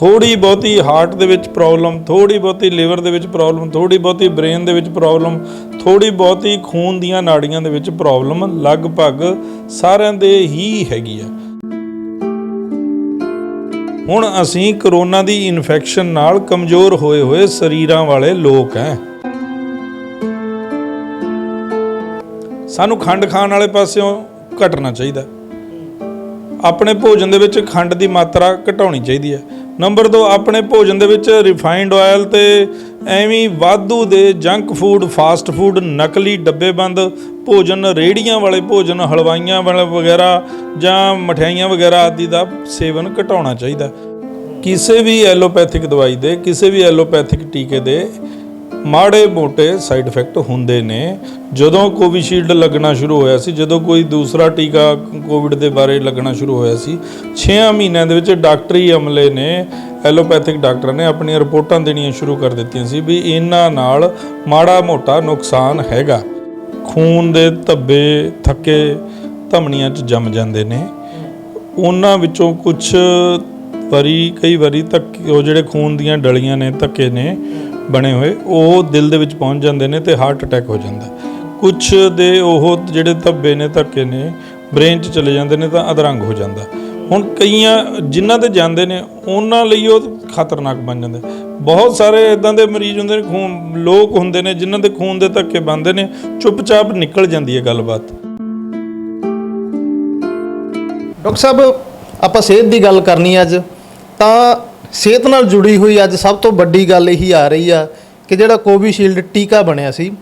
ਥੋੜੀ ਬਹੁਤੀ ਹਾਰਟ ਦੇ ਵਿੱਚ ਪ੍ਰੋਬਲਮ ਥੋੜੀ ਬਹੁਤੀ ਲਿਵਰ ਦੇ ਵਿੱਚ ਪ੍ਰੋਬਲਮ ਥੋੜੀ ਬਹੁਤੀ ਬ੍ਰੇਨ ਦੇ ਵਿੱਚ ਪ੍ਰੋਬਲਮ ਥੋੜੀ ਬਹੁਤੀ ਖੂਨ ਦੀਆਂ ਨਾੜੀਆਂ ਦੇ ਵਿੱਚ ਪ੍ਰੋਬਲਮ ਲਗਭਗ ਸਾਰਿਆਂ ਦੇ ਹੀ ਹੈਗੀ ਆ। ਹੁਣ ਅਸੀਂ ਕਰੋਨਾ ਦੀ ਇਨਫੈਕਸ਼ਨ ਨਾਲ ਕਮਜ਼ੋਰ ਹੋਏ ਹੋਏ ਸਰੀਰਾਂ ਵਾਲੇ ਲੋਕ ਹੈ ਸਾਨੂੰ ਖੰਡ ਖਾਣ ਵਾਲੇ ਪਾਸਿਓਂ ਘਟਣਾ ਚਾਹੀਦਾ। ਆਪਣੇ ਭੋਜਨ ਦੇ ਵਿੱਚ ਖੰਡ ਦੀ ਮਾਤਰਾ ਘਟਾਉਣੀ ਚਾਹੀਦੀ ਹੈ ਨੰਬਰ 2 ਆਪਣੇ ਭੋਜਨ ਦੇ ਵਿੱਚ ਰਿਫਾਈਨਡ ਆਇਲ ਤੇ ਐਵੇਂ ਵਾਧੂ ਦੇ ਜੰਕ ਫੂਡ ਫਾਸਟ ਫੂਡ ਨਕਲੀ ਡੱਬੇਬੰਦ ਭੋਜਨ, ਰੇੜੀਆਂ ਵਾਲੇ ਭੋਜਨ, ਹਲਵਾਈਆਂ ਵਾਲੇ ਵਗੈਰਾ ਜਾਂ ਮਠਿਆਈਆਂ ਵਗੈਰਾ ਆਦਿ ਦਾ ਸੇਵਨ ਘਟਾਉਣਾ ਚਾਹੀਦਾ। ਕਿਸੇ ਵੀ ਐਲੋਪੈਥਿਕ ਦਵਾਈ ਦੇ, ਕਿਸੇ ਵੀ ਐਲੋਪੈਥਿਕ ਟੀਕੇ ਦੇ ਮਾੜੇ ਮੋਟੇ ਸਾਈਡ ਇਫੈਕਟ ਹੁੰਦੇ ਨੇ। ਜਦੋਂ ਕੋਵਿਸ਼ੀਲਡ ਲੱਗਣਾ ਸ਼ੁਰੂ ਹੋਇਆ ਸੀ, ਜਦੋਂ ਕੋਈ ਦੂਸਰਾ ਟੀਕਾ ਕੋਵਿਡ ਦੇ ਬਾਰੇ ਲੱਗਣਾ ਸ਼ੁਰੂ ਹੋਇਆ ਸੀ 6 ਮਹੀਨਿਆਂ ਦੇ ਵਿੱਚ ਡਾਕਟਰੀ ਅਮਲੇ ਨੇ, ਐਲੋਪੈਥਿਕ ਡਾਕਟਰਾਂ ਨੇ ਆਪਣੀਆਂ ਰਿਪੋਰਟਾਂ ਦੇਣੀਆਂ ਸ਼ੁਰੂ ਕਰ ਦਿੱਤੀਆਂ ਸੀ ਵੀ ਇਹਨਾਂ ਨਾਲ ਮਾੜਾ ਮੋਟਾ ਨੁਕਸਾਨ ਹੈਗਾ। ਖੂਨ ਦੇ ਧੱਬੇ, ਥੱਕੇ ਧਮਨੀਆਂ 'ਚ ਜੰਮ ਜਾਂਦੇ ਨੇ। ਉਹਨਾਂ ਵਿੱਚੋਂ ਕੁਝ ਵਾਰੀ, ਕਈ ਵਾਰੀ ਤੱਕ ਉਹ ਜਿਹੜੇ ਖੂਨ ਦੀਆਂ ਡਲੀਆਂ ਨੇ, ਧੱਕੇ ਨੇ ਬਣੇ ਹੋਏ, ਉਹ ਦਿਲ ਦੇ ਵਿੱਚ ਪਹੁੰਚ ਜਾਂਦੇ ਨੇ ਤੇ ਹਾਰਟ ਅਟੈਕ ਹੋ ਜਾਂਦਾ। ਕੁਝ ਦੇ ਉਹ ਜਿਹੜੇ ਧੱਬੇ ਨੇ, ਧੱਕੇ ਨੇ ਬ੍ਰੇਨ 'ਚ ਚਲੇ ਜਾਂਦੇ ਨੇ ਤਾਂ ਅਧਰੰਗ ਹੋ ਜਾਂਦਾ। ਹੁਣ ਕਈਆਂ ਜਿਨ੍ਹਾਂ ਤੇ ਜਾਂਦੇ ਨੇ, ਉਹਨਾਂ ਲਈ ਉਹ ਖਤਰਨਾਕ ਬਣ ਜਾਂਦਾ। ਬਹੁਤ ਸਾਰੇ ਇਦਾਂ ਦੇ ਮਰੀਜ਼ ਹੁੰਦੇ ਨੇ, ਖੂਨ, ਲੋਕ ਹੁੰਦੇ ਨੇ, ਜਿਨ੍ਹਾਂ ਦੇ ਖੂਨ ਦੇ ਧੱਕੇ ਬੰਦੇ ਨੇ, ਚੁੱਪਚਾਪ ਨਿਕਲ ਜਾਂਦੀ ਹੈ ਗੱਲਬਾਤ। ਡਾਕਟਰ ਸਾਹਿਬ, ਆਪਾਂ ਸਿਹਤ ਦੀ ਗੱਲ ਕਰਨੀ ਅੱਜ। ਤਾਂ ਸਿਹਤ ਨਾਲ ਜੁੜੀ ਹੋਈ ਅੱਜ ਸਭ ਤੋਂ ਵੱਡੀ ਗੱਲ ਇਹੀ ਆ ਰਹੀ ਆ ਕਿ ਜਿਹੜਾ ਕੋਵਿਸ਼ੀਲਡ ਟੀਕਾ ਬਣਿਆ ਸੀ,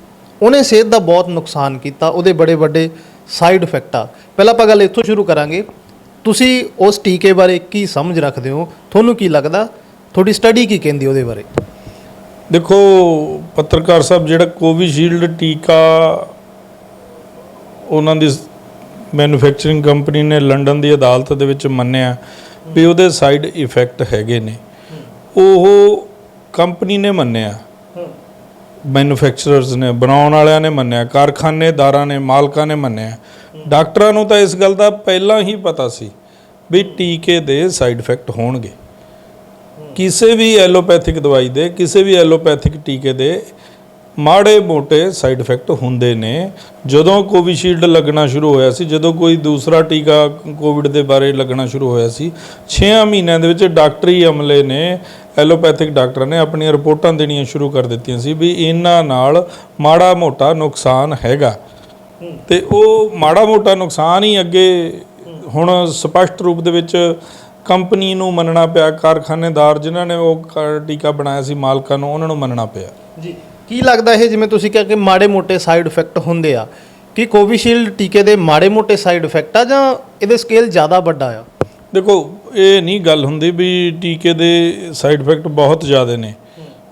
ਉਹਨੇ ਸਿਹਤ ਦਾ ਬਹੁਤ ਨੁਕਸਾਨ ਕੀਤਾ, ਉਹਦੇ ਬੜੇ ਵੱਡੇ ਸਾਈਡ ਇਫੈਕਟ ਆ। ਪਹਿਲਾਂ ਆਪਾਂ ਗੱਲ ਇੱਥੋਂ ਸ਼ੁਰੂ ਕਰਾਂਗੇ। ਤੁਸੀਂ ਉਸ ਟੀਕੇ ਬਾਰੇ ਕੀ ਸਮਝ ਰੱਖਦੇ ਹੋ? ਤੁਹਾਨੂੰ ਕੀ ਲੱਗਦਾ? ਤੁਹਾਡੀ ਸਟੱਡੀ ਕੀ ਕਹਿੰਦੀ ਉਹਦੇ ਬਾਰੇ? ਦੇਖੋ, ਪੱਤਰਕਾਰ ਸਾਹਿਬ, ਜਿਹੜਾ ਕੋਵਿਸ਼ੀਲਡ ਟੀਕਾ ਉਹਨਾਂ ਦੀ ਮੈਨੂਫੈਕਚਰਿੰਗ ਕੰਪਨੀ ਨੇ ਲੰਡਨ ਦੀ ਅਦਾਲਤ ਦੇ ਵਿੱਚ ਮੰਨਿਆ ਵੀ ਉਹਦੇ ਸਾਈਡ ਇਫੈਕਟ ਹੈਗੇ ਨੇ। ਉਹ ਕੰਪਨੀ ਨੇ ਮੰਨਿਆ। ਮੈਨੂਫੈਕਚਰਰਸ ਨੇ, ਬਣਾਉਣ ਵਾਲਿਆਂ ਨੇ ਮੰਨਿਆ ਕਾਰਖਾਨੇਦਾਰਾਂ ਨੇ, ਮਾਲਕਾਂ ਨੇ ਮੰਨਿਆ। ਡਾਕਟਰਾਂ ਨੂੰ ਤਾਂ ਇਸ ਗੱਲ ਦਾ ਪਹਿਲਾਂ ਹੀ ਪਤਾ ਸੀ ਵੀ ਟੀਕੇ ਦੇ ਸਾਈਡ ਇਫੈਕਟ ਹੋਣਗੇ। ਕਿਸੇ ਵੀ ਐਲੋਪੈਥਿਕ ਦਵਾਈ ਦੇ, ਕਿਸੇ ਵੀ ਐਲੋਪੈਥਿਕ ਟੀਕੇ ਦੇ ਮਾੜੇ ਮੋਟੇ ਸਾਈਡ ਇਫੈਕਟ ਹੁੰਦੇ ਨੇ। ਜਦੋਂ ਕੋਵਿਸ਼ੀਲਡ ਲੱਗਣਾ ਸ਼ੁਰੂ ਹੋਇਆ ਸੀ, ਜਦੋਂ ਕੋਈ ਦੂਸਰਾ ਟੀਕਾ ਕੋਵਿਡ ਦੇ ਬਾਰੇ ਲੱਗਣਾ ਸ਼ੁਰੂ ਹੋਇਆ ਸੀ 6 ਮਹੀਨਿਆਂ ਦੇ ਵਿੱਚ ਡਾਕਟਰੀ ਅਮਲੇ ਨੇ, ਐਲੋਪੈਥਿਕ ਡਾਕਟਰਾਂ ਨੇ ਆਪਣੀਆਂ ਰਿਪੋਰਟਾਂ ਦੇਣੀਆਂ ਸ਼ੁਰੂ ਕਰ ਦਿੱਤੀਆਂ ਸੀ ਵੀ ਇਹਨਾਂ ਨਾਲ ਮਾੜਾ ਮੋਟਾ ਨੁਕਸਾਨ ਹੈਗਾ। ਤੇ ਉਹ ਮਾੜਾ ਮੋਟਾ ਨੁਕਸਾਨ ਹੀ ਅੱਗੇ ਹੁਣ ਸਪਸ਼ਟ ਰੂਪ ਦੇ ਵਿੱਚ ਕੰਪਨੀ ਨੂੰ ਮੰਨਣਾ ਪਿਆ, ਕਾਰਖਾਨੇਦਾਰ ਜਿਨ੍ਹਾਂ ਨੇ ਉਹ ਕ- ਟੀਕਾ ਬਣਾਇਆ ਸੀ, ਮਾਲਕਾਂ ਨੂੰ ਉਹਨਾਂ ਨੂੰ ਮੰਨਣਾ ਪਿਆ। ਜੀ। ਕੀ ਲੱਗਦਾ ਇਹ ਜਿਵੇਂ ਤੁਸੀਂ ਕਿਹਾ ਕਿ ਮਾੜੇ ਮੋਟੇ ਸਾਈਡ ਇਫੈਕਟ ਹੁੰਦੇ ਆ? ਕਿ ਕੋਵਿਸ਼ੀਲਡ ਟੀਕੇ ਦੇ ਮਾੜੇ ਮੋਟੇ ਸਾਈਡ ਇਫੈਕਟ ਆ ਜਾਂ ਇਹਦੇ ਸਕੇਲ ਜ਼ਿਆਦਾ ਵੱਡਾ ਆ? ਦੇਖੋ, ਇਹ ਨਹੀਂ ਗੱਲ ਹੁੰਦੀ ਵੀ ਟੀਕੇ ਦੇ ਸਾਈਡ ਇਫੈਕਟ ਬਹੁਤ ਜ਼ਿਆਦਾ ਨੇ।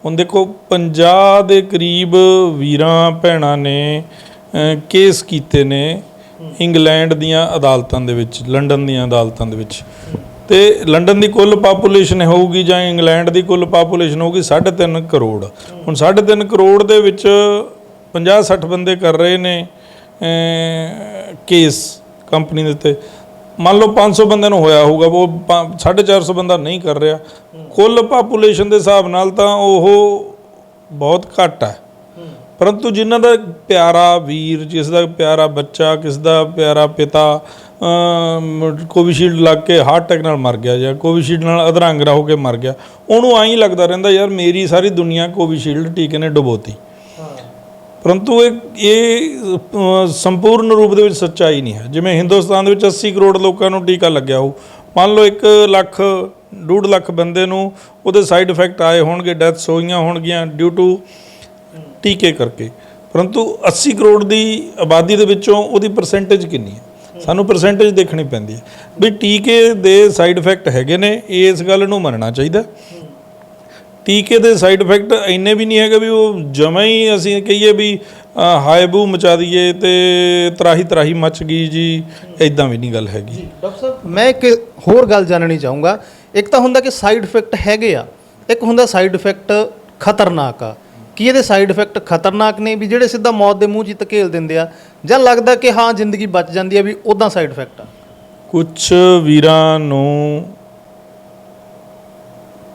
ਹੁਣ ਦੇਖੋ 50 ਦੇ ਕਰੀਬ ਵੀਰਾਂ ਭੈਣਾਂ ਨੇ ਕੇਸ ਕੀਤੇ ਨੇ ਇੰਗਲੈਂਡ ਦੀਆਂ ਅਦਾਲਤਾਂ ਦੇ ਵਿੱਚ, ਲੰਡਨ ਦੀਆਂ ਅਦਾਲਤਾਂ ਦੇ ਵਿੱਚ। ਤੇ ਲੰਡਨ ਦੀ ਕੁੱਲ ਪਾਪੂਲੇਸ਼ਨ ਹੋਊਗੀ ਜਾਂ ਇੰਗਲੈਂਡ ਦੀ ਕੁੱਲ ਪਾਪੂਲੇਸ਼ਨ ਹੋਊਗੀ 3.5 ਕਰੋੜ। ਹੁਣ 3.5 ਕਰੋੜ ਦੇ ਵਿੱਚ 50 60 ਬੰਦੇ ਕਰ ਰਹੇ ਨੇ ਕੇਸ ਕੰਪਨੀ ਦੇ ਉੱਤੇ। ਮੰਨ ਲਓ 500 ਬੰਦੇ ਨੂੰ ਹੋਇਆ ਹੋਊਗਾ, ਉਹ 450 ਬੰਦਾ ਨਹੀਂ ਕਰ ਰਿਹਾ। ਕੁੱਲ ਪਾਪੂਲੇਸ਼ਨ ਦੇ ਹਿਸਾਬ ਨਾਲ ਤਾਂ ਉਹ ਬਹੁਤ ਘੱਟ ਹੈ। ਪਰੰਤੂ ਜਿਨ੍ਹਾਂ ਦਾ ਪਿਆਰਾ ਵੀਰ, ਜਿਸ ਦਾ ਪਿਆਰਾ ਬੱਚਾ, ਕਿਸ ਦਾ ਪਿਆਰਾ ਪਿਤਾ ਕੋਵਿਸ਼ੀਲਡ ਲੱਗ ਕੇ ਹਾਰਟ ਅਟੈਕ ਨਾਲ ਮਰ ਗਿਆ ਜਾਂ ਕੋਵਿਸ਼ੀਲਡ ਨਾਲ ਅਧਰੰਗਰਾ ਹੋ ਕੇ ਮਰ ਗਿਆ, ਉਹਨੂੰ ਐਂ ਲੱਗਦਾ ਰਹਿੰਦਾ ਯਾਰ ਮੇਰੀ ਸਾਰੀ ਦੁਨੀਆ ਕੋਵਿਸ਼ੀਲਡ ਟੀਕੇ ਨੇ ਡੁਬੋਤੀ। ਪਰੰਤੂ ਇਹ ਇਹ ਸੰਪੂਰਨ ਰੂਪ ਦੇ ਵਿੱਚ ਸੱਚਾਈ ਨਹੀਂ ਹੈ। ਜਿਵੇਂ ਹਿੰਦੁਸਤਾਨ ਦੇ ਵਿੱਚ 80 ਕਰੋੜ ਲੋਕਾਂ ਨੂੰ ਟੀਕਾ ਲੱਗਿਆ ਹੋ ਮੰਨ ਲਓ 1 ਲੱਖ 2.5 ਲੱਖ ਬੰਦੇ ਨੂੰ ਉਹਦੇ ਸਾਈਡ ਇਫੈਕਟ ਆਏ ਹੋਣਗੇ, ਡੈਥਸ ਹੋਈਆਂ ਹੋਣਗੀਆਂ ਡਿਊ ਟੂ ਟੀਕੇ ਕਰਕੇ। ਪਰੰਤੂ 80 ਕਰੋੜ ਦੀ ਆਬਾਦੀ ਦੇ ਵਿੱਚੋਂ ਉਹਦੀ ਪਰਸੈਂਟੇਜ ਕਿੰਨੀ ਹੈ? ਸਾਨੂੰ ਪਰਸੈਂਟੇਜ ਦੇਖਣੀ ਪੈਂਦੀ ਹੈ। ਵੀ ਟੀਕੇ ਦੇ ਸਾਈਡ ਇਫੈਕਟ ਹੈਗੇ ਨੇ ਇਸ ਗੱਲ ਨੂੰ ਮੰਨਣਾ ਚਾਹੀਦਾ ਟੀਕੇ ਦੇ ਸਾਈਡ ਇਫੈਕਟ ਇੰਨੇ ਵੀ ਨਹੀਂ ਹੈਗੇ ਵੀ ਉਹ ਜਮਾਂ ਹੀ ਅਸੀਂ ਕਹੀਏ ਵੀ ਅ, ਹਾਇਬੂ ਮਚਾ ਦਈਏ ਤੇ ਤਰਾਹੀ ਤਰਾਹੀ ਮਚ ਗਈ ਜੀ ਇਦਾਂ ਵੀ ਨਹੀਂ ਗੱਲ ਹੈਗੀ। ਡਾਕਟਰ ਸਾਹਿਬ ਮੈਂ ਇੱਕ ਹੋਰ ਗੱਲ ਜਾਣਨੀ ਚਾਹੂੰਗਾ। ਇੱਕ ਤਾਂ ਹੁੰਦਾ ਕਿ ਸਾਈਡ ਇਫੈਕਟ ਹੈਗੇ ਆ ਇੱਕ ਹੁੰਦਾ ਸਾਈਡ ਇਫੈਕਟ ਖਤਰਨਾਕ ਆ। ਕੀ ਇਹਦੇ ਸਾਈਡ ਇਫੈਕਟ ਖਤਰਨਾਕ ਨੇ? ਵੀ ਜਿਹੜੇ ਸਿੱਧਾ ਮੌਤ ਦੇ ਮੂੰਹ 'ਚ ਧਕੇਲ ਦਿੰਦੇ ਆ ਜਾਂ ਲੱਗਦਾ ਕਿ ਹਾਂ ਜ਼ਿੰਦਗੀ ਬਚ ਜਾਂਦੀ ਆ ਵੀ ਉਦਾਂ ਸਾਈਡ ਇਫੈਕਟ ਆ? ਕੁਝ ਵੀਰਾਂ ਨੂੰ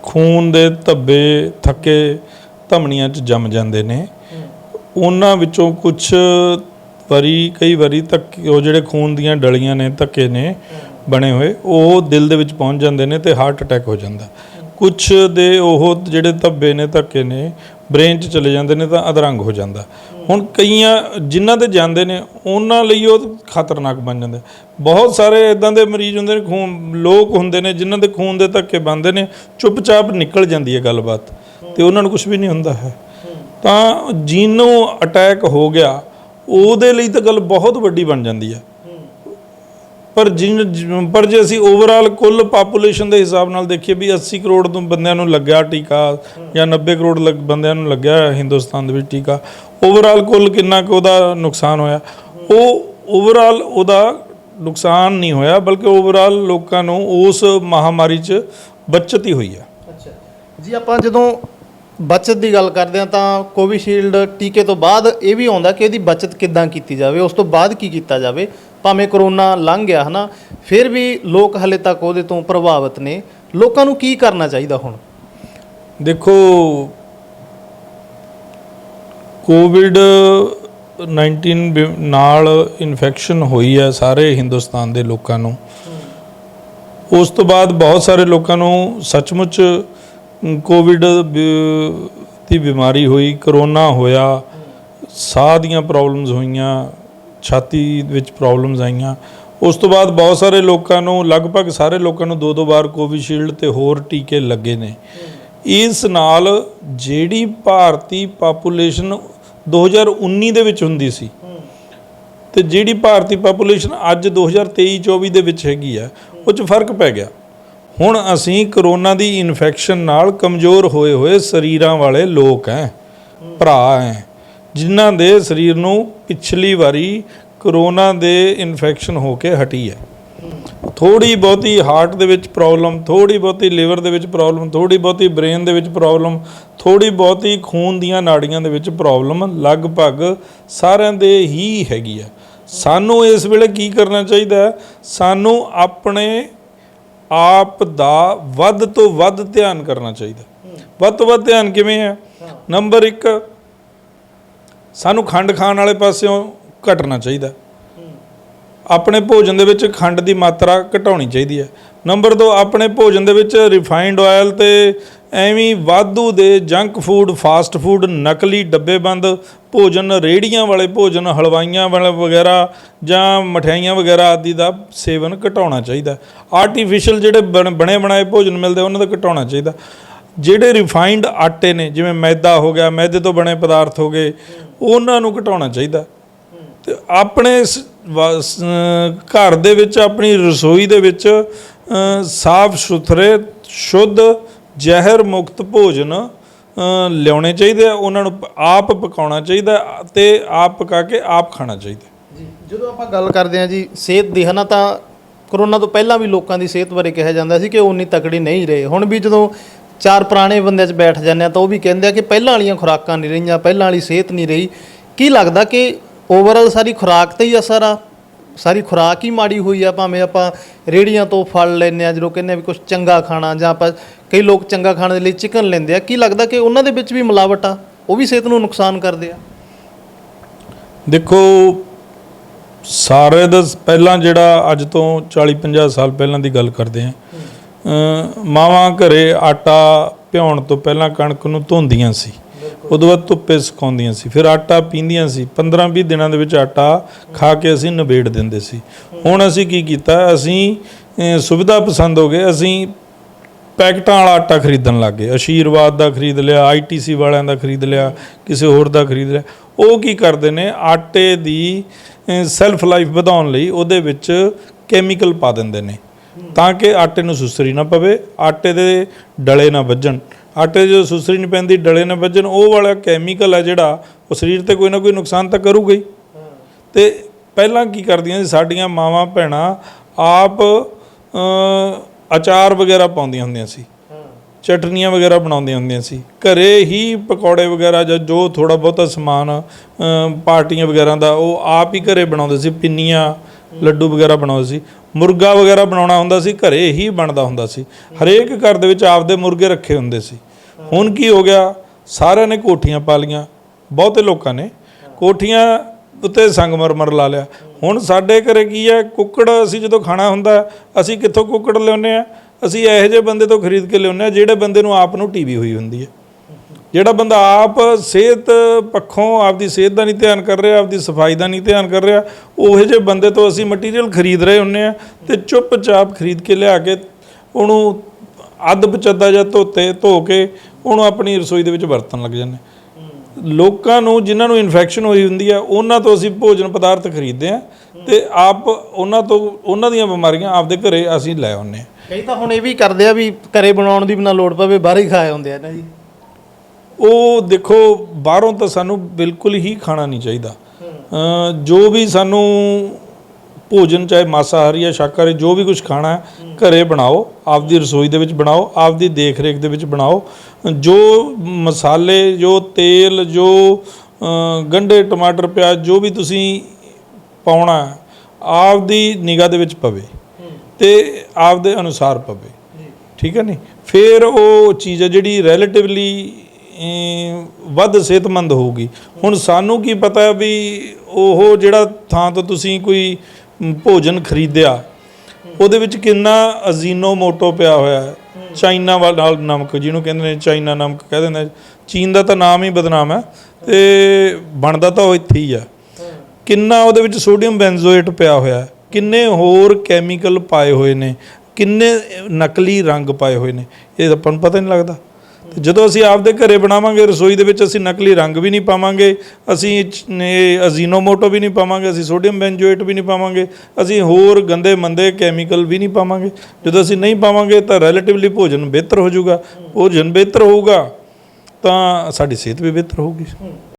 ਖੂਨ ਦੇ ਧੱਬੇ ਥੱਕੇ ਧਮਨੀਆਂ 'ਚ ਜੰਮ ਜਾਂਦੇ ਨੇ। ਉਹਨਾਂ ਵਿੱਚੋਂ ਕੁਝ ਵਾਰੀ ਕਈ ਵਾਰੀ ਤੱਕ ਉਹ ਜਿਹੜੇ ਖੂਨ ਦੀਆਂ ਡਲੀਆਂ ਨੇ ਧੱਕੇ ਨੇ ਬਣੇ ਹੋਏ ਉਹ ਦਿਲ ਦੇ ਵਿੱਚ ਪਹੁੰਚ ਜਾਂਦੇ ਨੇ ਤੇ ਹਾਰਟ ਅਟੈਕ ਹੋ ਜਾਂਦਾ। ਕੁਝ ਦੇ ਉਹ ਜਿਹੜੇ ਧੱਬੇ ਨੇ, ਧੱਕੇ ਨੇ ਬ੍ਰੇਨ 'ਚ ਚਲੇ ਜਾਂਦੇ ਨੇ ਤਾਂ ਅਧਰੰਗ ਹੋ ਜਾਂਦਾ। ਹੁਣ ਕਈਆਂ ਜਿਨ੍ਹਾਂ ਦੇ ਜਾਂਦੇ ਨੇ, ਉਹਨਾਂ ਲਈ ਉਹ ਖਤਰਨਾਕ ਬਣ ਜਾਂਦੇ। ਬਹੁਤ ਸਾਰੇ ਇਦਾਂ ਦੇ ਮਰੀਜ਼ ਹੁੰਦੇ ਨੇ, ਖੂਨ, ਲੋਕ ਹੁੰਦੇ ਨੇ, ਜਿਨ੍ਹਾਂ ਦੇ ਖੂਨ ਦੇ ਧੱਕੇ ਬੰਦੇ ਨੇ, ਚੁੱਪਚਾਪ ਨਿਕਲ ਜਾਂਦੀ ਹੈ ਗੱਲਬਾਤ। ਤੇ ਉਹਨਾਂ ਨੂੰ ਕੁਝ ਵੀ ਨਹੀਂ ਹੁੰਦਾ ਹੈ। ਤਾਂ ਜਿਹਨੂੰ ਅਟੈਕ ਹੋ ਗਿਆ, ਉਹਦੇ ਲਈ ਤਾਂ ਗੱਲ ਬਹੁਤ ਵੱਡੀ ਬਣ ਜਾਂਦੀ ਹੈ। ਪਰ ਜਿਨ ਜਿ- ਪਰ ਜੇ ਅਸੀਂ ਓਵਰਆਲ ਕੁੱਲ ਪਾਪੂਲੇਸ਼ਨ ਦੇ ਹਿਸਾਬ ਨਾਲ ਦੇਖੀਏ ਵੀ 80 ਕਰੋੜ ਤੋਂ ਬੰਦਿਆਂ ਨੂੰ ਲੱਗਿਆ ਟੀਕਾ ਜਾਂ 90 ਕਰੋੜ ਲੱਗ- ਬੰਦਿਆਂ ਨੂੰ ਲੱਗਿਆ ਹਿੰਦੁਸਤਾਨ ਦੇ ਵਿੱਚ ਟੀਕਾ ਓਵਰਆਲ ਕੁੱਲ ਕਿੰਨਾ ਕੁ ਉਹਦਾ ਨੁਕਸਾਨ ਹੋਇਆ? ਉਹ ਓਵਰਆਲ ਉਹਦਾ ਨੁਕਸਾਨ ਨਹੀਂ ਹੋਇਆ, ਬਲਕਿ ਓਵਰਆਲ ਲੋਕਾਂ ਨੂੰ ਉਸ ਮਹਾਮਾਰੀ 'ਚ ਬਚਤ ਹੀ ਹੋਈ ਆ। ਅੱਛਾ। ਜੀ ਆਪਾਂ ਜਦੋਂ ਬਚਤ ਦੀ ਗੱਲ ਕਰਦੇ ਹਾਂ ਤਾਂ ਕੋਵਿਸ਼ੀਲਡ ਟੀਕੇ ਤੋਂ ਬਾਅਦ ਇਹ ਵੀ ਆਉਂਦਾ ਕਿ ਇਹਦੀ ਬਚਤ ਕਿੱਦਾਂ ਕੀਤੀ ਜਾਵੇ, ਉਸ ਤੋਂ ਬਾਅਦ ਕੀ ਕੀਤਾ ਜਾਵੇ? ਭਾਵੇਂ ਕਰੋਨਾ ਲੰਘ ਗਿਆ, ਹਨਾ, ਫਿਰ ਵੀ ਲੋਕ ਹਲੇ ਤੱਕ ਉਹਦੇ ਤੋਂ ਪ੍ਰਭਾਵਿਤ ਨੇ। ਲੋਕਾਂ ਨੂੰ ਕੀ ਕਰਨਾ ਚਾਹੀਦਾ ਹੁਣ? ਦੇਖੋ ਕੋਵਿਡ 19 ਨਾਲ ਇਨਫੈਕਸ਼ਨ ਹੋਈ ਹੈ ਸਾਰੇ ਹਿੰਦੁਸਤਾਨ ਦੇ ਲੋਕਾਂ ਨੂੰ। ਉਸ ਤੋਂ ਬਾਅਦ ਬਹੁਤ ਸਾਰੇ ਲੋਕਾਂ ਨੂੰ ਸੱਚਮੁੱਚ ਕੋਵਿਡ ਦੀ ਬਿਮਾਰੀ ਹੋਈ, ਕਰੋਨਾ ਹੋਇਆ, ਸਾਹ ਦੀਆਂ ਪ੍ਰੋਬਲਮਸ ਹੋਈਆਂ। ਛਾਤੀ ਵਿੱਚ ਪ੍ਰੋਬਲਮਸ ਆਈਆਂ। ਉਸ ਤੋਂ ਬਾਅਦ ਬਹੁਤ ਸਾਰੇ ਲੋਕਾਂ ਨੂੰ, ਲਗਭਗ ਸਾਰੇ ਲੋਕਾਂ ਨੂੰ ਦੋ ਦੋ ਵਾਰ ਕੋਵਿਸ਼ੀਲਡ ਤੇ ਹੋਰ ਟੀਕੇ ਲੱਗੇ ਨੇ। ਇਸ ਨਾਲ ਜਿਹੜੀ ਭਾਰਤੀ ਪਾਪੂਲੇਸ਼ਨ 2019 ਦੇ ਵਿੱਚ ਹੁੰਦੀ ਸੀ, ਤੇ ਜਿਹੜੀ ਭਾਰਤੀ ਪਾਪੂਲੇਸ਼ਨ ਅੱਜ 2023-24 ਦੇ ਵਿੱਚ ਹੈਗੀ ਆ, ਉਹ 'ਚ ਫ਼ਰਕ ਪੈ ਗਿਆ। ਹੁਣ ਅਸੀਂ ਕਰੋਨਾ ਦੀ ਇਨਫੈਕਸ਼ਨ ਨਾਲ ਕਮਜ਼ੋਰ ਹੋਏ ਹੋਏ ਸਰੀਰਾਂ ਵਾਲੇ ਲੋਕ ਹੈ ਭਰਾ ਹੈ ਜਿਨ੍ਹਾਂ ਦੇ ਸਰੀਰ ਨੂੰ ਪਿਛਲੀ ਵਾਰੀ ਕਰੋਨਾ ਦੇ ਇਨਫੈਕਸ਼ਨ ਹੋ ਕੇ ਹਟੀ ਹੈ। ਥੋੜੀ ਬਹੁਤੀ ਹਾਰਟ ਦੇ ਵਿੱਚ ਪ੍ਰੋਬਲਮ ਥੋੜੀ ਬਹੁਤੀ ਲਿਵਰ ਦੇ ਵਿੱਚ ਪ੍ਰੋਬਲਮ ਥੋੜੀ ਬਹੁਤੀ ਬ੍ਰੇਨ ਦੇ ਵਿੱਚ ਪ੍ਰੋਬਲਮ ਥੋੜੀ ਬਹੁਤੀ ਖੂਨ ਦੀਆਂ ਨਾੜੀਆਂ ਦੇ ਵਿੱਚ ਪ੍ਰੋਬਲਮ ਲਗਭਗ ਸਾਰਿਆਂ ਦੇ ਹੀ ਹੈਗੀ ਆ ਸਾਨੂੰ ਇਸ ਵੇਲੇ ਕੀ ਕਰਨਾ ਚਾਹੀਦਾ ਹੈ? ਸਾਨੂੰ ਆਪਣੇ ਆਪ ਦਾ ਵੱਧ ਤੋਂ ਵੱਧ ਧਿਆਨ ਕਰਨਾ ਚਾਹੀਦਾ। ਵੱਧ ਤੋਂ ਵੱਧ ਧਿਆਨ ਕਿਵੇਂ ਹੈ? ਨੰਬਰ 1 ਸਾਨੂੰ ਖੰਡ ਖਾਣ ਵਾਲੇ ਪਾਸਿਓਂ ਘਟਣਾ ਚਾਹੀਦਾ। ਆਪਣੇ ਭੋਜਨ ਦੇ ਵਿੱਚ ਖੰਡ ਦੀ ਮਾਤਰਾ ਘਟਾਉਣੀ ਚਾਹੀਦੀ ਹੈ। ਨੰਬਰ 2 ਆਪਣੇ ਭੋਜਨ ਦੇ ਵਿੱਚ ਰਿਫਾਈਨਡ ਆਇਲ ਤੇ ਐਵੇਂ ਵਾਧੂ ਦੇ ਜੰਕ ਫੂਡ ਫਾਸਟ ਫੂਡ ਨਕਲੀ ਡੱਬੇਬੰਦ ਭੋਜਨ, ਰੇੜੀਆਂ ਵਾਲੇ ਭੋਜਨ, ਹਲਵਾਈਆਂ ਵਾਲੇ ਵਗੈਰਾ ਜਾਂ ਮਠਿਆਈਆਂ ਵਗੈਰਾ ਆਦਿ ਦਾ ਸੇਵਨ ਘਟਾਉਣਾ ਚਾਹੀਦਾ। ਆਰਟੀਫੀਸ਼ੀਅਲ ਜਿਹੜੇ ਬਣ- ਬਣੇ ਬਣਾਏ ਭੋਜਨ ਮਿਲਦੇ ਉਹਨਾਂ ਦਾ ਘਟਾਉਣਾ ਚਾਹੀਦਾ। ਜਿਹੜੇ ਰਿਫਾਈਨਡ ਆਟੇ ਨੇ, ਜਿਵੇਂ ਮੈਦਾ ਹੋ ਗਿਆ, ਮੈਦੇ ਤੋਂ ਬਣੇ ਪਦਾਰਥ ਹੋ ਗਏ, ਉਹਨਾਂ ਨੂੰ ਘਟਾਉਣਾ ਚਾਹੀਦਾ। ਤੇ ਆਪਣੇ ਸ- ਵਾ- ਘਰ ਦੇ ਵਿੱਚ, ਆਪਣੀ ਰਸੋਈ ਦੇ ਵਿੱਚ ਸਾਫ਼ ਸੁਥਰੇ, ਸ਼ੁੱਧ, ਜ਼ਹਿਰ ਮੁਕਤ ਭੋਜਨ ਲਿਆਉਣੇ ਚਾਹੀਦੇ ਆ, ਉਹਨਾਂ ਨੂੰ ਆਪ ਪਕਾਉਣਾ ਚਾਹੀਦਾ ਤੇ ਆਪ ਪਕਾ ਕੇ ਆਪ ਖਾਣਾ ਚਾਹੀਦਾ। ਜਦੋਂ ਆਪਾਂ ਗੱਲ ਕਰਦੇ ਹਾਂ ਜੀ ਸਿਹਤ ਦੀ, ਹਨਾ, ਤਾਂ ਕਰੋਨਾ ਤੋਂ ਪਹਿਲਾਂ ਵੀ ਲੋਕਾਂ ਦੀ ਸਿਹਤ ਬਾਰੇ ਕਿਹਾ ਜਾਂਦਾ ਸੀ ਕਿ ਉਹ ਉਨੀ ਤਕੜੀ ਨਹੀਂ ਰਹੇ। ਹੁਣ ਵੀ ਜਦੋਂ ਚਾਰ ਪੁਰਾਣੇ ਬੰਦਿਆਂ 'ਚ ਬੈਠ ਜਾਂਦੇ ਆ ਤਾਂ ਉਹ ਵੀ ਕਹਿੰਦੇ ਆ ਕਿ ਪਹਿਲਾਂ ਵਾਲੀਆਂ ਖੁਰਾਕਾਂ ਨਹੀਂ ਰਹੀਆਂ, ਪਹਿਲਾਂ ਵਾਲੀ ਸਿਹਤ ਨਹੀਂ ਰਹੀ। ਕੀ ਲੱਗਦਾ ਕਿ ਓਵਰਆਲ ਸਾਰੀ ਖੁਰਾਕ ਤੇ ਹੀ ਅਸਰ ਆ? ਸਾਰੀ ਖੁਰਾਕ ਹੀ ਮਾੜੀ ਹੋਈ ਆ, ਭਾਵੇਂ ਆਪਾਂ ਰੇੜੀਆਂ ਤੋਂ ਫਲ ਲੈਂਦੇ ਆ, ਜਦੋਂ ਕਹਿੰਦੇ ਆ ਵੀ ਕੁਝ ਚੰਗਾ ਖਾਣਾ ਜਾਂ ਆਪਾਂ ਕਈ ਲੋਕ ਚੰਗਾ ਖਾਣ ਦੇ ਲਈ ਚਿਕਨ ਲੈਂਦੇ ਆ, ਕੀ ਲੱਗਦਾ ਕਿ ਉਹਨਾਂ ਦੇ ਵਿੱਚ ਵੀ ਮਿਲਾਵਟ ਆ? ਉਹ ਵੀ ਸਿਹਤ ਨੂੰ ਨੁਕਸਾਨ ਕਰਦੇ ਆ। ਦੇਖੋ, ਸਾਰੇ ਦਾ ਪਹਿਲਾਂ ਜਿਹੜਾ ਅੱਜ ਤੋਂ 40 50 ਸਾਲ ਪਹਿਲਾਂ ਦੀ ਗੱਲ ਕਰਦੇ ਆ ਮਾਵਾਂ ਘਰੇ ਆਟਾ ਭਿਉਣ ਤੋਂ ਪਹਿਲਾਂ ਕਣਕ ਨੂੰ ਧੋਂਦੀਆਂ ਸੀ। ਉਦੋਂ ਬਾਅਦ ਧੁੱਪੇ ਸੁਕਾਉਂਦੀਆਂ ਸੀ। ਫਿਰ ਆਟਾ ਪੀਂਦੀਆਂ ਸੀ। 15 20 ਦਿਨਾਂ ਦੇ ਵਿੱਚ ਆਟਾ ਖਾ ਕੇ ਅਸੀਂ ਨਿਬੇੜ ਦਿੰਦੇ ਸੀ। ਹੁਣ ਅਸੀਂ ਕੀ ਕੀਤਾ? ਅਸੀਂ ਸੁਵਿਧਾ ਪਸੰਦ ਹੋ ਗਏ। ਅਸੀਂ ਪੈਕਟਾਂ ਵਾਲਾ ਆਟਾ ਖਰੀਦਣ ਲੱਗ ਗਏ। ਆਸ਼ੀਰਵਾਦ ਦਾ ਖਰੀਦ ਲਿਆ ਆਈਟੀਸੀ ਵਾਲਿਆਂ ਦਾ ਖਰੀਦ ਲਿਆ ਕਿਸੇ ਹੋਰ ਦਾ ਖਰੀਦ ਲਿਆ। ਉਹ ਕੀ ਕਰਦੇ ਨੇ? ਆਟੇ ਦੀ ਸੈਲਫ ਲਾਈਫ ਵਧਾਉਣ ਲਈ ਉਹਦੇ ਵਿੱਚ ਕੈਮੀਕਲ ਪਾ ਦਿੰਦੇ ਨੇ। ਤਾਂ ਕਿ ਆਟੇ ਨੂੰ ਸੁਸਰੀ ਨਾ ਪਵੇ, ਆਟੇ ਦੇ ਡਲੇ ਨਾ ਵੱਜਣ। ਆਟੇ 'ਚ ਜੋ ਸੁਸਰੀ ਨਹੀਂ ਪੈਂਦੀ, ਡਲੇ ਨਾ ਵੱਜਣ, ਉਹ ਵਾਲਾ ਕੈਮੀਕਲ ਹੈ ਜਿਹੜਾ, ਉਹ ਸਰੀਰ ਤੇ ਕੋਈ ਨਾ ਕੋਈ ਨੁਕਸਾਨ ਤਾਂ ਕਰੂਗਾ ਹੀ। ਤੇ ਪਹਿਲਾਂ ਕੀ ਕਰਦੀਆਂ ਸੀ, ਸਾਡੀਆਂ ਮਾਵਾਂ, ਭੈਣਾਂ ਆਪ ਅਚਾਰ ਵਗੈਰਾ ਪਾਉਂਦੀਆਂ ਹੁੰਦੀਆਂ ਸੀ। ਚਟਨੀਆਂ ਵਗੈਰਾ ਬਣਾਉਂਦੀਆਂ ਹੁੰਦੀਆਂ ਸੀ। ਘਰੇ ਹੀ ਪਕੌੜੇ ਵਗੈਰਾ ਜਾਂ ਜੋ ਥੋੜਾ ਬਹੁਤਾ ਸਮਾਨ ਪਾਰਟੀਆਂ ਵਗੈਰਾ ਦਾ, ਉਹ ਆਪ ਹੀ ਘਰੇ ਬਣਾਉਂਦੇ ਸੀ, ਪਿੰਨੀਆਂ ਲੱਡੂ ਵਗੈਰਾ ਬਣਾਉਂਦੇ ਸੀ, ਮੁਰਗਾ ਵਗੈਰਾ ਬਣਾਉਣਾ ਹੁੰਦਾ ਸੀ, ਘਰੇ ਹੀ ਬਣਦਾ ਹੁੰਦਾ ਸੀ। ਹਰੇਕ ਘਰ ਦੇ ਵਿੱਚ ਆਪਦੇ ਮੁਰਗੇ ਰੱਖੇ ਹੁੰਦੇ ਸੀ। ਹੁਣ ਕੀ ਹੋ ਗਿਆ? ਸਾਰਿਆਂ ਨੇ ਕੋਠੀਆਂ ਪਾ ਲੀਆਂ ਬਹੁਤੇ ਲੋਕਾਂ ਨੇ। ਕੋਠੀਆਂ ਉੱਤੇ ਸੰਗਮਰਮਰ ਲਾ ਲਿਆ। ਹੁਣ ਸਾਡੇ ਘਰੇ ਕੀ ਹੈ? ਕੁੱਕੜ ਅਸੀਂ ਜਦੋਂ ਖਾਣਾ ਹੁੰਦਾ, ਅਸੀਂ ਕਿੱਥੋਂ ਕੁੱਕੜ ਲਿਆਉਂਦੇ ਆ ਅਸੀਂ ਇਹੋ ਜਿਹੇ ਬੰਦੇ ਤੋਂ ਖਰੀਦ ਕੇ ਲਿਆਉਂਦੇ ਆ ਜਿਹੜੇ ਬੰਦੇ ਨੂੰ ਆਪ ਨੂੰ ਟੀਵੀ ਹੋਈ ਹੁੰਦੀ ਹੈ। ਜਿਹੜਾ ਬੰਦਾ ਆਪ ਸਿਹਤ ਪੱਖੋਂ ਆਪਦੀ ਸਿਹਤ ਦਾ ਨਹੀਂ ਧਿਆਨ ਕਰ ਰਿਹਾ, ਆਪਦੀ ਸਫ਼ਾਈ ਦਾ ਨਹੀਂ ਧਿਆਨ ਕਰ ਰਿਹਾ, ਉਹੋ ਜਿਹੇ ਬੰਦੇ ਤੋਂ ਅਸੀਂ ਮਟੀਰੀਅਲ ਖਰੀਦ ਰਹੇ ਹੁੰਨੇ ਆ ਤੇ ਚੁੱਪਚਾਪ ਖਰੀਦ ਕੇ ਲਿਆ ਕੇ ਉਹਨੂੰ ਅੱਧ ਪਚੱਦਾ ਜਾਂ ਧੋਤੇ, ਧੋ ਕੇ ਉਹਨੂੰ ਆਪਣੀ ਰਸੋਈ ਦੇ ਵਿੱਚ ਵਰਤਣ ਲੱਗ ਜਾਂਦੇ ਲੋਕਾਂ ਨੂੰ ਜਿਨ੍ਹਾਂ ਨੂੰ ਇਨਫੈਕਸ਼ਨ ਹੋਈ ਹੁੰਦੀ ਆ, ਉਹਨਾਂ ਤੋਂ ਅਸੀਂ ਭੋਜਨ ਪਦਾਰਥ ਖਰੀਦਦੇ ਆ ਤੇ ਆਪ ਉਹਨਾਂ ਤੋਂ, ਉਹਨਾਂ ਦੀਆਂ ਬਿਮਾਰੀਆਂ ਆਪਦੇ ਘਰੇ ਅਸੀਂ ਲੈ ਆਉਂਦੇ ਆ ਕਈ ਤਾਂ ਹੁਣ ਇਹ ਵੀ ਕਰਦੇ ਆ ਵੀ ਘਰੇ ਬਣਾਉਣ ਦੀ ਬਿਨਾਂ ਲੋੜ ਪਵੇ, ਬਾਹਰ ਹੀ ਖਾਏ ਹੁੰਦੇ ਆ ਨਾ ਜੀ। ਉਹ ਦੇਖੋ ਬਾਹਰੋਂ ਤਾਂ ਸਾਨੂੰ ਬਿਲਕੁਲ ਹੀ ਖਾਣਾ ਨਹੀਂ ਚਾਹੀਦਾ। ਜੋ ਵੀ ਸਾਨੂੰ ਭੋਜਨ ਚਾਹੇ ਮਾਸਾਹਾਰੀ ਜਾਂ ਸ਼ਾਕਾਹਾਰੀ ਜੋ ਵੀ ਕੁਝ ਖਾਣਾ ਹੈ ਘਰੇ ਬਣਾਓ ਆਪਦੀ ਰਸੋਈ ਦੇ ਵਿੱਚ ਬਣਾਓ ਆਪਦੀ ਦੇਖ ਰੇਖ ਦੇ ਵਿੱਚ ਬਣਾਓ। ਜੋ ਮਸਾਲੇ ਜੋ ਤੇਲ ਜੋ ਗੰਢੇ ਟਮਾਟਰ ਪਿਆਜ਼ ਜੋ ਵੀ ਤੁਸੀਂ ਪਾਉਣਾ ਆਪਦੀ ਨਿਗਾਹ ਦੇ ਵਿੱਚ ਪਵੇ ਤੇ ਆਪਦੇ ਅਨੁਸਾਰ ਪਵੇ। ਠੀਕ ਹੈ ਨਹੀਂ ਫਿਰ ਉਹ ਚੀਜ਼ ਹੈ ਜਿਹੜੀ ਰਿਲੇਟਿਵਲੀ ਵੱਧ ਸਿਹਤਮੰਦ ਹੋਊਗੀ। ਹੁਣ ਸਾਨੂੰ ਕੀ ਪਤਾ ਵੀ ਉਹ ਜਿਹੜਾ ਥਾਂ ਤੋਂ ਤੁਸੀਂ ਕੋਈ ਭੋਜਨ ਖਰੀਦਿਆ, ਉਹਦੇ ਵਿੱਚ ਕਿੰਨਾ ਅਜ਼ੀਨੋ ਮੋਟੋ ਪਿਆ ਹੋਇਆ ਹੈ। ਚਾਈਨਾ ਵਾਲਾ ਨਮਕ, ਜਿਹਨੂੰ ਕਹਿੰਦੇ ਨੇ ਚਾਈਨਾ ਨਮਕ, ਕਹਿ ਦਿੰਦੇ ਚੀਨ ਦਾ ਤਾਂ ਨਾਮ ਹੀ ਬਦਨਾਮ ਹੈ ਤੇ ਬਣਦਾ ਤਾਂ ਉਹ ਇੱਥੇ ਹੀ ਆ ਕਿੰਨਾ ਉਹਦੇ ਵਿੱਚ ਸੋਡੀਅਮ ਬੈਂਜ਼ੋਏਟ ਪਿਆ ਹੋਇਆ ਕਿੰਨੇ ਹੋਰ ਕੈਮੀਕਲ ਪਾਏ ਹੋਏ ਨੇ। ਕਿੰਨੇ ਨਕਲੀ ਰੰਗ ਪਾਏ ਹੋਏ ਨੇ। ਇਹ ਆਪਾਂ ਨੂੰ ਪਤਾ ਨਹੀਂ ਲੱਗਦਾ। ਜਦੋਂ ਅਸੀਂ ਆਪਦੇ ਘਰੇ ਬਣਾਵਾਂਗੇ, ਰਸੋਈ ਦੇ ਵਿੱਚ ਅਸੀਂ ਨਕਲੀ ਰੰਗ ਵੀ ਨਹੀਂ ਪਾਵਾਂਗੇ, ਅਸੀਂ ਅਜ਼ੀਨੋਮੋਟੋ ਵੀ ਨਹੀਂ ਪਾਵਾਂਗੇ, ਅਸੀਂ ਸੋਡੀਅਮ ਬੈਂਜ਼ੋਏਟ ਵੀ ਨਹੀਂ ਪਾਵਾਂਗੇ, ਅਸੀਂ ਹੋਰ ਗੰਦੇ ਮੰਦੇ ਕੈਮੀਕਲ ਵੀ ਨਹੀਂ ਪਾਵਾਂਗੇ। ਜਦੋਂ ਅਸੀਂ ਨਹੀਂ ਪਾਵਾਂਗੇ ਤਾਂ ਰਿਲੇਟਿਵਲੀ ਭੋਜਨ ਬਿਹਤਰ ਹੋ ਜਾਊਗਾ। ਭੋਜਨ ਬਿਹਤਰ ਹੋਊਗਾ ਤਾਂ ਸਾਡੀ ਸਿਹਤ ਵੀ ਬਿਹਤਰ ਹੋਊਗੀ।